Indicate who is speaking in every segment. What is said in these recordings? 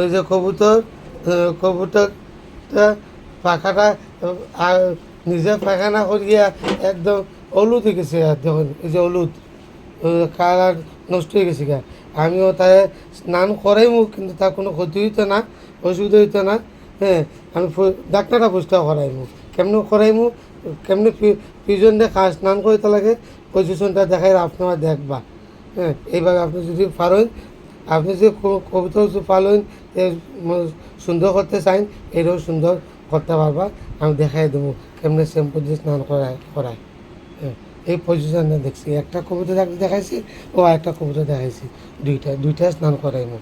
Speaker 1: ওই যে কবুতর কবুতরটা পাখাটা, আর নিজে পাখানা করিয়া একদম হলুদ হয়ে গেছে দেখুন, এই যে হলুদ কালার নষ্ট হয়ে গেছে গা। আমিও তাই স্নান করাইমু, কিন্তু তার কোনো ক্ষতি হইতো না, অসুবিধা হইতো না হ্যাঁ আমি ডাক্তারটা পরিষ্কার করাইমু। কেমনে করাইমু? কেমনে পিজন দিয়ে খা স্নান করতে লাগে? পজিশনটা দেখাই, আপনারা দেখবা হ্যাঁ এইভাবে আপনি যদি পারেন আপনি যে কবিতা কিছু পালেন সুন্দর করতে চান এটাও সুন্দর করতে পারবা। আমি দেখাই দেবো কেমনে শ্যাম্পু দিয়ে স্নান করায় করায়। হ্যাঁ এই পজিশনটা দেখছি একটা কবিতা দেখ- দেখাইছি ও একটা কবিতা দেখাইছি। দুইটা দুইটা স্নান করাইমু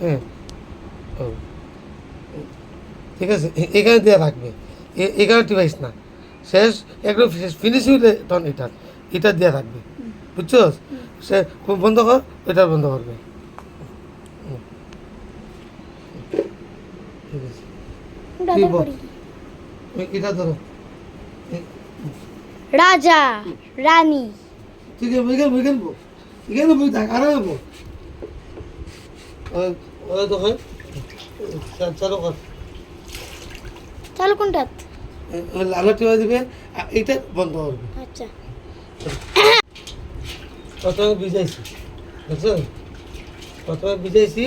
Speaker 1: হ্যাঁ ও ঠিক আছে এখানে দিয়ে রাখবে এ- এখানে টিপাইস না। শেষ একদম ফিনিশ এটা। এটা দিয়ে রাখবে বুঝছ সে বন্ধ কর এটা বন্ধ করবে হুম। ঠিক আছে
Speaker 2: তো
Speaker 1: এটা ধরো।
Speaker 2: রাজা রানী।
Speaker 1: ঠিক আছে থাক আরামে বল চালু কর।
Speaker 2: চালু কোনটাত
Speaker 1: লালা টিপা দিবে এইটা বন্ধ করবে।
Speaker 2: আচ্ছা।
Speaker 1: প্রথমে ভিজাইছি বুঝছ? প্রথমে ভিজাইছি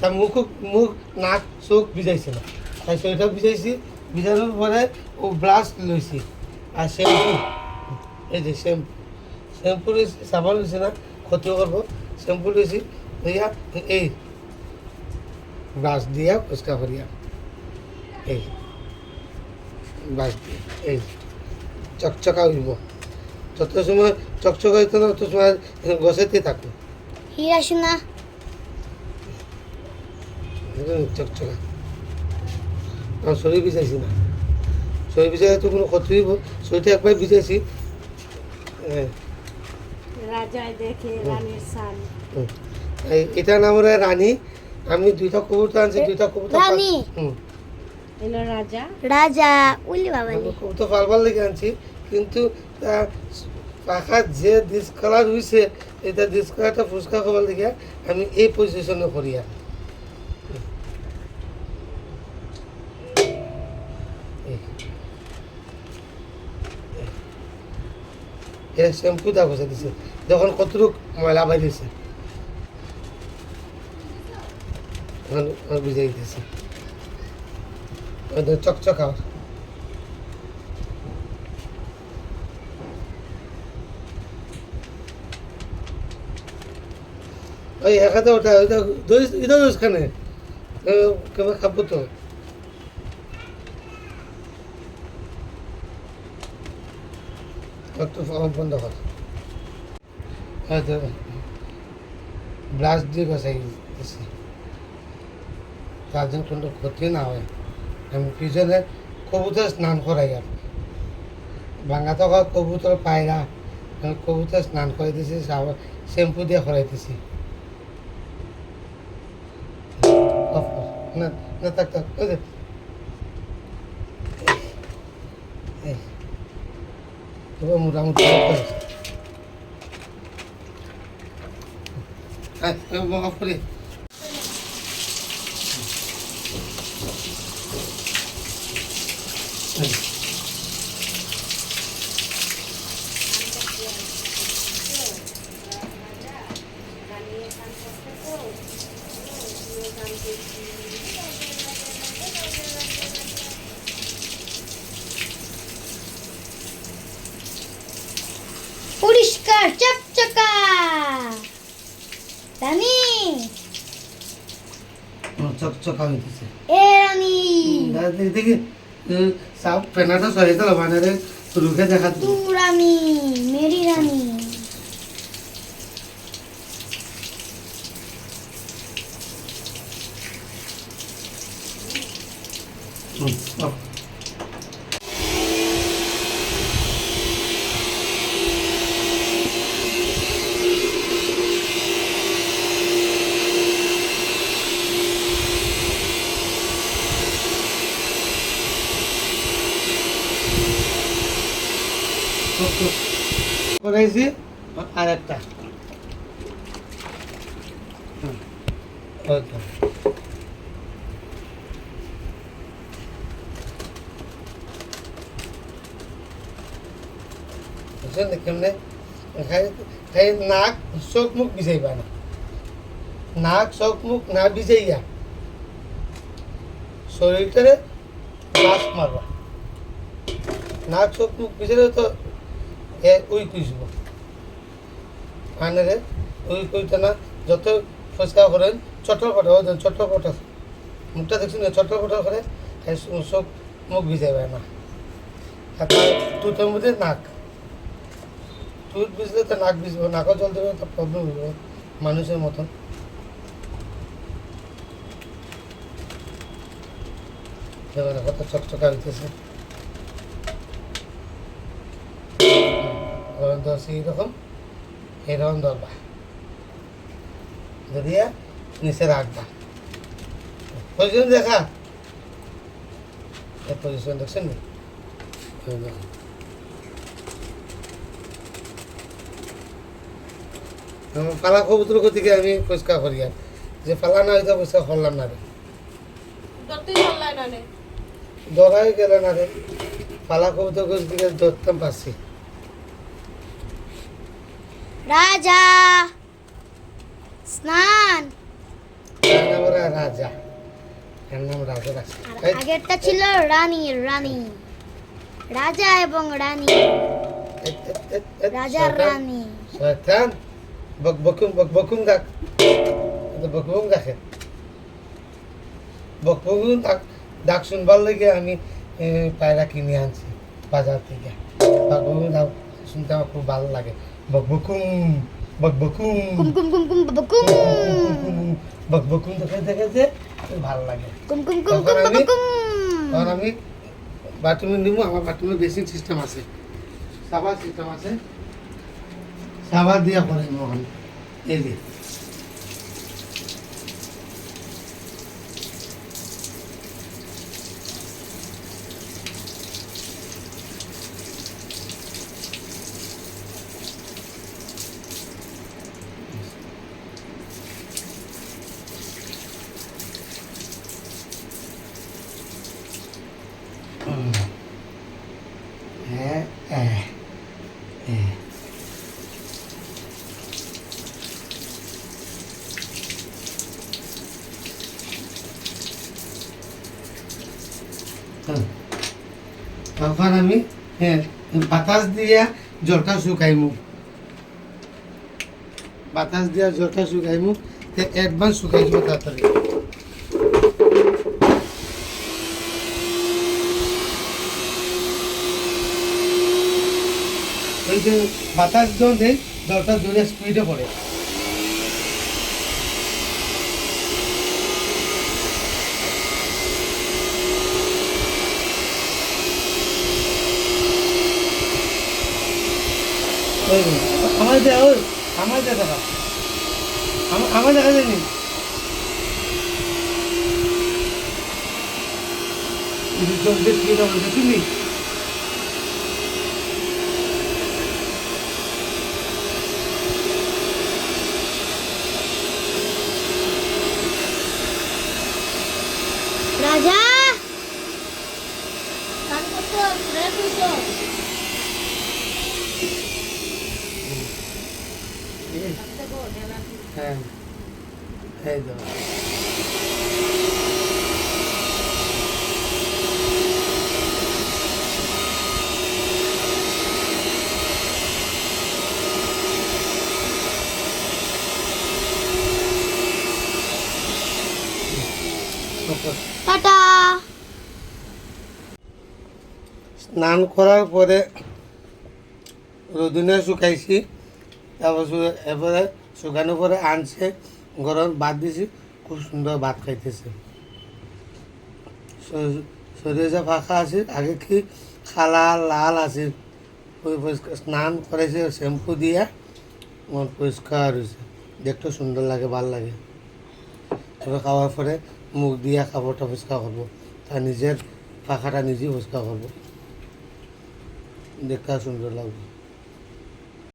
Speaker 1: তার মুখ মুখ নাক চোখ ভিজাইছি না। তাই সেটা ভিজাইছি ভিজানোর পরে ও ব্রাশ লইছি। আর শ্যাম্পু এই যে শ্যাম্পু শ্যাম্পু লইছি সাবান লইছি না ক্ষতি করব। শ্যাম্পু লইছি লইয়া এই ব্রাশ দিয়া পরিষ্কার করিয়া এই ব্রাশ দিয়ে এই চকচকা হইব যত সময় চকচকা হইতো না তত সময় গছেতে থাকো
Speaker 2: হীরা সোনা
Speaker 1: চকচকা। আমার শরীর ভিজাইছি না। শরীর ভিজাই তো কোনো ক্ষতি শরীরটা একবার। এই- এটার নাম হলো রানী আমি দুইটা কবুতর আনছি দুইটা কবুতর
Speaker 2: রানী?
Speaker 3: রাজা
Speaker 2: রাজা উলি
Speaker 1: আমি কবুতর পালবার লেগে আনছি কিন্তু তা পাখা যে ডিস কালার হয়েছে এটা ডিস কালারটা ফুচকা খাবার লেগে আমি এই পজিশনে করিয়া এটা শ্যাম্পু দা বসে দিছে। যখন কতটুক ময়লা তখন আমার বুঝে দিতেছে। চকচকা। ওই একাতে ওটা ওইটা দইস এটা দইস খানে। কেমন খাব তো? একটু বন্ধ কর। হয়তো ব্রাশ দিয়ে বসাই। তার জন্য কোনো ক্ষতি না হয়। আমি পিছনে কবুতর স্নান করাই আর। ভাঙা তো কবুতর পায়রা কবুতর স্নান করে দিছি শ্যাম্পু দিয়ে করাইতেছি। না না, থাক থাক Oo, murang-murang pa. Ay, mga
Speaker 2: kapre. চকচকা
Speaker 1: হইতেছে।
Speaker 2: এ রানী।
Speaker 1: দেখি সাপ পেনাটা সরিয়ে দিল মানে রুখে দেখা
Speaker 2: তু রানী মেরি রানী।
Speaker 1: লাগাইছি, আর একটা। হ্যাঁ, কেমনে? নাক, চোখ, মুখ ভিজাইবা না। নাক, চোখ, মুখ না ভিজাইয়া শরীরটারে মাস্ক মারবা। নাক, চোখ, মুখ ভিজাইলে তো এ উই কুইসব আনেরে উই কুইতে না, যত ফুচকা করেন চটর পটা ওদের চটর পটা মুখটা দেখছেন চটর পটা করে চোখ মুখ ভিজাইবা না। আর তার টুথের মধ্যে নাক। টুথ ভিজলে তো নাক ভিজবে, নাকও জল দেবে তো প্রবলেম হইবে মানুষের মতন। কত চকচকা হইতেছে। ধরছি এইরকম এইরকম ধরবা ধরিয়া নিচে রাখবা পজিশন দেখা এই পজিশন দেখছেন। আমার পালা কবুতর থেকে আমি পরিষ্কার করি আর যে পালা না হইতে পরিষ্কার করলাম না রে ধরাই গেল না রে পালা কবুতর থেকে ধরতাম পারছি
Speaker 2: রাজা স্নান।
Speaker 1: রাজা নাম রাজা
Speaker 2: আগেরটা ছিল রানী রানী। রাজা এবং রানী। রাজার রানী।
Speaker 1: শয়তান? বক বকুম বক বকুম ডাক বকুম ডাকে বক বকুম ডাক ডাক শুনবার লেগে আমি পায়রা কিনে আনছি বাজার থেকে। বক বকুম ডাক শুনতে আমার খুব ভালো লাগে। বক বকুম বক বকুম
Speaker 2: কুম কুম কুম কুম বকবকুম বকবকুম
Speaker 1: বক বকুম দেখে দেখেছে খুব ভালো লাগে
Speaker 2: কুম কুম কুম কুম
Speaker 1: আমি- আর আমি বাথরুমে নিব আমার বাথরুমে বেসিন সিস্টেম আছে সাবার সিস্টেম আছে সাবার দিয়া করে মোহন এই যে হ্যাঁ হ্যাঁ হ্যাঁ হুম। তখন আমি হ্যাঁ বাতাস দিয়া জলটা শুকাইমু। বাতাস দিয়া জলটা শুকাইমু অ্যাডভান্স শুকাই দিব তাড়াতাড়ি। ওই যে বাতাস যখন দেয় জলটা জোরে স্পিডে পড়ে। আমার দেয়া ওই আমার দেখা। আমার দেখা যায়নি। তুমি
Speaker 2: রাজা গান করতো রেপ হইতো
Speaker 1: হ্যাঁ তো।
Speaker 2: টাটা।
Speaker 1: স্নান করার পরে রোদিনে শুকাইছি তারপর এরপরে শুকানোর পরে আনছে। গরম ভাত দিছি, খুব সুন্দর ভাত খাইতেছে। শরীরে ফাঁকা আছে, আগে কি খালা লাল আছে স্নান করেছে, শ্যাম্পু দিয়া মন পরিষ্কার হয়েছে। দেখতে সুন্দর লাগে, ভালো লাগে। এবার খাওয়ার পরে মুখ দিয়া কাপড়টা পরিষ্কার করব তার নিজের পাখাটা নিজেই পরিষ্কার করব। দেখতে সুন্দর লাগবে।